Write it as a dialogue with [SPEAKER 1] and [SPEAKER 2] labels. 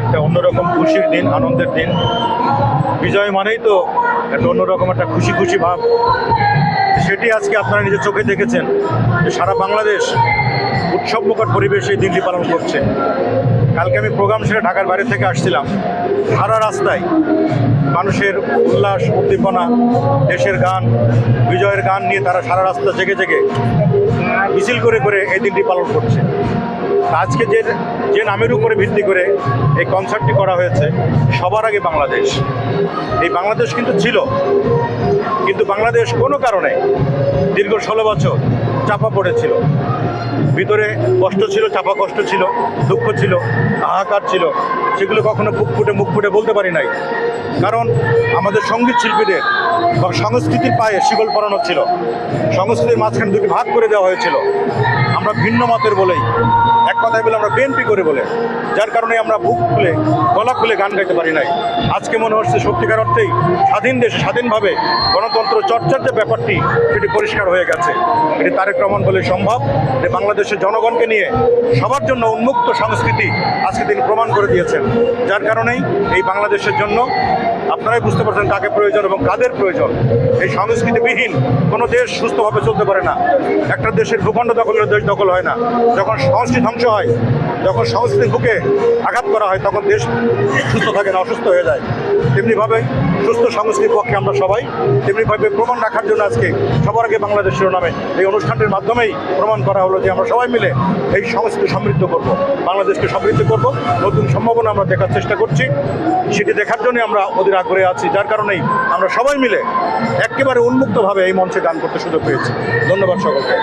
[SPEAKER 1] একটা অন্যরকম খুশির দিন, আনন্দের দিন। বিজয় মানেই তো একটা অন্যরকম একটা খুশি খুশি ভাব। সেটি আজকে আপনারা নিজের চোখে দেখেছেন যে সারা বাংলাদেশ উৎসব উৎসবমুখর পরিবেশে এই দিনটি পালন করছে। কালকে আমি প্রোগ্রাম সেরে ঢাকার বাইরে থেকে আসছিলাম। সারা রাস্তায় মানুষের উল্লাস, উদ্দীপনা, দেশের গান, বিজয়ের গান নিয়ে তারা সারা রাস্তা জেগে জেগে মিছিল করে করে এই দিনটি পালন করছে। আজকে যে যে নামের উপরে ভিত্তি করে এই কনসার্টটি করা হয়েছে, সবার আগে বাংলাদেশ। এই বাংলাদেশ কিন্তু ছিল, কিন্তু বাংলাদেশ কোনো কারণে দীর্ঘ ষোলো বছর চাপা পড়েছিল। ভিতরে কষ্ট ছিল, চাপা কষ্ট ছিল, দুঃখ ছিল, হাহাকার ছিল, সেগুলো কখনো বুক ফুটে মুখ ফুটে বলতে পারি নাই। কারণ আমাদের সংগীত শিল্পীদের সংস্কৃতির পায়ে শিকল পরানো ছিল। সংস্কৃতির মাঝখানে দুটি ভাগ করে দেওয়া হয়েছিল। আমরা ভিন্ন মতের বলেই, এক কথায় বলে আমরা বিএনপি করে বলে, যার কারণে আমরা বুক খুলে, গলা খুলে গান গাইতে পারি নাই। আজকে মনে হচ্ছে সত্যিকার অর্থেই স্বাধীন দেশে, স্বাধীনভাবে গণতন্ত্র চর্চার যে ব্যাপারটি, সেটি পরিষ্কার হয়ে গেছে। এটি তারেক রহমান বলে সম্ভব, যে বাংলাদেশের জনগণকে নিয়ে সবার জন্য উন্মুক্ত সংস্কৃতি আজকে তিনি প্রমাণ করে দিয়েছেন। যার কারণেই এই বাংলাদেশের জন্য আপনারাই বুঝতে পারছেন কাকে প্রয়োজন এবং কাদের প্রয়োজন। এই সংস্কৃতিবিহীন কোনো দেশ সুস্থভাবে চলতে পারে না। একটা দেশের ভূখণ্ড দখলের দেশ দখল হয় না। যখন সংস্কৃতি ধ্বংস হয়, যখন সংস্কৃতির বুকে আঘাত করা হয়, তখন দেশ সুস্থ থাকে না, অসুস্থ হয়ে যায়। তেমনিভাবে সুস্থ সংস্কৃতির পক্ষে আমরা সবাই, তেমনিভাবে প্রমাণ রাখার জন্য আজকে সবার আগে বাংলাদেশ শিরোনামে এই অনুষ্ঠানটির মাধ্যমেই প্রমাণ করা হলো যে আমরা সবাই মিলে এই সংস্কৃতি সমৃদ্ধ করব, বাংলাদেশকে সমৃদ্ধ করব। নতুন সম্ভাবনা আমরা দেখার চেষ্টা করছি। সেটি দেখার জন্য আমরা অধীর করে আছি, যার কারণেই আমরা সবাই মিলে একেবারে উন্মুক্তভাবে এই মঞ্চে গান করতে সুযোগ পেয়েছি। ধন্যবাদ সকলকে।